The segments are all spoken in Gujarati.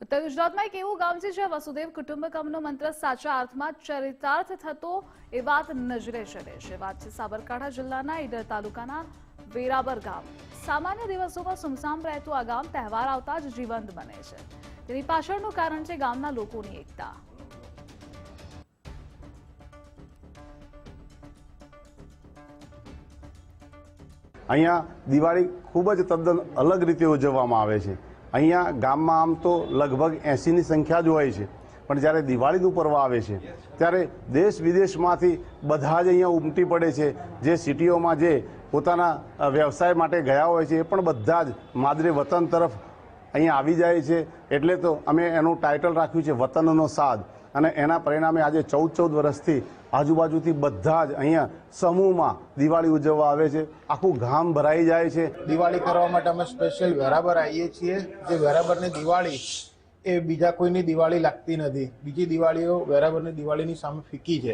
ઉત્તર ગુજરાતમાં એક એવું ગામ છે જ્યાં વસુદેવ કુટુંબકમનો મંત્ર સાચા અર્થમાં ચરિતાર્થ થતો એ વાત નજરે ચડે છે. વાત છે સાબરકાંઠા જિલ્લાના ઈડર તાલુકાના વેરાબર ગામ. સામાન્ય દિવસોમાં સુમસામ રહેતું આ ગામ તહેવાર આવતા જ જીવંત બને છે. તેની પાછળનું કારણ છે ગામના લોકોની એકતા. અહીંયા દિવાળી ખૂબ જ તદ્દન અલગ રીતે ઉજવવામાં આવે છે. અહીંયા ગામમાં આમ તો લગભગ એંસીની સંખ્યા જ હોય છે. પણ જ્યારે દિવાળીનું પર્વ આવે છે, ત્યારે દેશ વિદેશમાંથી બધા જ અહીંયા ઉમટી પડે છે. જે સિટીઓમાં જે પોતાના વ્યવસાય માટે ગયા હોય છે, એ પણ બધા જ માદરે વતન તરફ અહીંયા આવી જાય છે. એટલે તો અમે એનું ટાઇટલ રાખ્યું છે, વતનનો સાદ. અને એના પરિણામે આજે ચૌદ ચૌદ વર્ષથી આજુબાજુથી બધા જ અહીંયા સમૂહમાં દિવાળી ઉજવવા આવે છે. આખું ગામ ભરાઈ જાય છે. દિવાળી કરવા માટે અમે સ્પેશિયલ વેરાબર આવીએ છીએ. જે વેરાબરની દિવાળી એ બીજા કોઈની દિવાળી લાગતી નથી. બીજી દિવાળીઓ વેરાબરની દિવાળીની સામે ફીકી છે.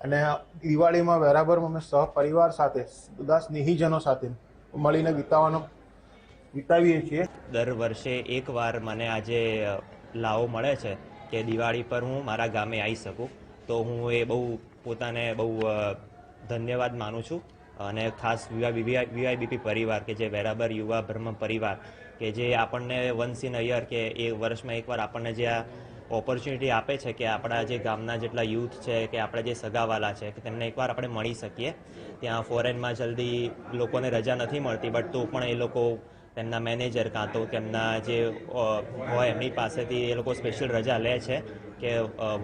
અને દિવાળીમાં વેરાબરમાં અમે સહપરિવાર સાથે બધા સ્નેહીજનો સાથે મળીને વિતાવાનો વિતાવીએ છીએ. દર વર્ષે એકવાર મને આજે લાવો મળે છે. કે દિવાળી પર હું મારા ગામે આવી શકું. તો હું એ બહુ પોતાને બહુ ધન્યવાદ માનું છું. અને ખાસ વીઆઈબીપી પરિવાર કે જે વેરાબર યુવા બ્રહ્મ પરિવાર કે જે આપણને વન્સ ઇન યર કે એ વર્ષમાં એકવાર આપણને જે આ ઓપોર્ચ્યુનિટી આપે છે કે આપણા જે ગામના જેટલા યુથ છે કે આપણા જે સગાવાલા છે કે તેમને એકવાર આપણે મળી શકીએ. ત્યાં ફોરેનમાં જલ્દી લોકોને રજા નથી મળતી, બટ તો પણ એ લોકો તેમના મેનેજર કાં તો તેમના જે હોય એમની પાસેથી એ લોકો સ્પેશિયલ રજા લે છે. કે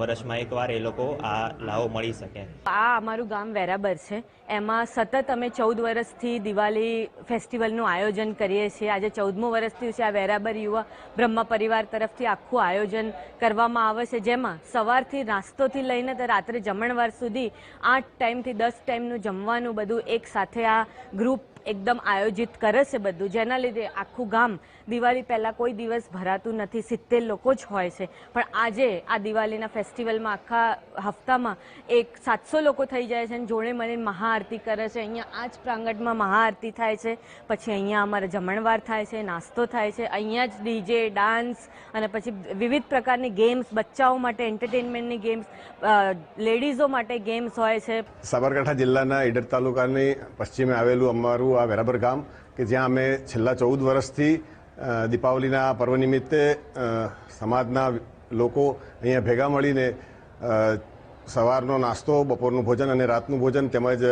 વર્ષમાં એકવાર એ લોકો આ લાવો મળી શકે. આ અમારું ગામ વેરાબર છે. એમાં સતત અમે ચૌદ વર્ષથી દિવાળી ફેસ્ટિવલનું આયોજન કરીએ છીએ. આજે ચૌદમું વર્ષથી છે આ વેરાબર યુવા બ્રહ્મ પરિવાર તરફથી આખું આયોજન કરવામાં આવે છે. જેમાં સવારથી નાસ્તોથી લઈને તો રાત્રે જમણવાર સુધી આઠ ટાઈમથી દસ ટાઈમનું જમવાનું બધું એક સાથે આ ગ્રુપ એકદમ આયોજિત કરે છે બધું. જેના લીધે આખું ગામ દિવાળી પહેલાં કોઈ દિવસ ભરાતું નથી. સિત્તેર લોકો જ હોય છે. પણ આજે આ દિવાળીના ફેસ્ટિવલમાં આખા હપ્તામાં એક સાતસો લોકો થઈ જાય છે અને જોડે મને મહાઆરતી કરે છે. અહીંયા આ જ પ્રાંગણમાં મહાઆરતી થાય છે. પછી અહીંયા અમારે જમણવાર થાય છે, નાસ્તો થાય છે. અહીંયા જ ડીજે, ડાન્સ અને પછી વિવિધ પ્રકારની ગેમ્સ, બચ્ચાઓ માટે એન્ટરટેનમેન્ટની ગેમ્સ લેડીઝો માટે ગેમ્સ હોય છે. સાબરકાંઠા જિલ્લાના ઈડર તાલુકાની પશ્ચિમે આવેલું અમારું આ વેરાબર ગામ કે જ્યાં અમે છેલ્લા ચૌદ વર્ષથી દીપાવલીના પર્વ નિમિત્તે સમાજના લોકો અહીંયા ભેગા મળીને સવારનો નાસ્તો, બપોરનું ભોજન અને રાતનું ભોજન તેમજ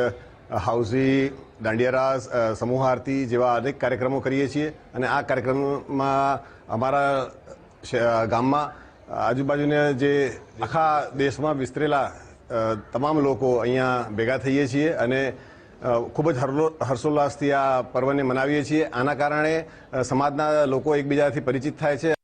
હાઉસી, દાંડિયારાસ સમૂહ આરતી જેવા અનેક કાર્યક્રમો કરીએ છીએ. અને આ કાર્યક્રમમાં અમારા ગામમાં આજુબાજુના જે આખા દેશમાં વિસ્તરેલા તમામ લોકો અહીંયા ભેગા થઈએ છીએ. અને ખૂબ જ હર્ષોલ્લાસથી આ પર્વને મનાવીએ છીએ. આના કારણે સમાજના લોકો એકબીજાથી પરિચિત થાય છે.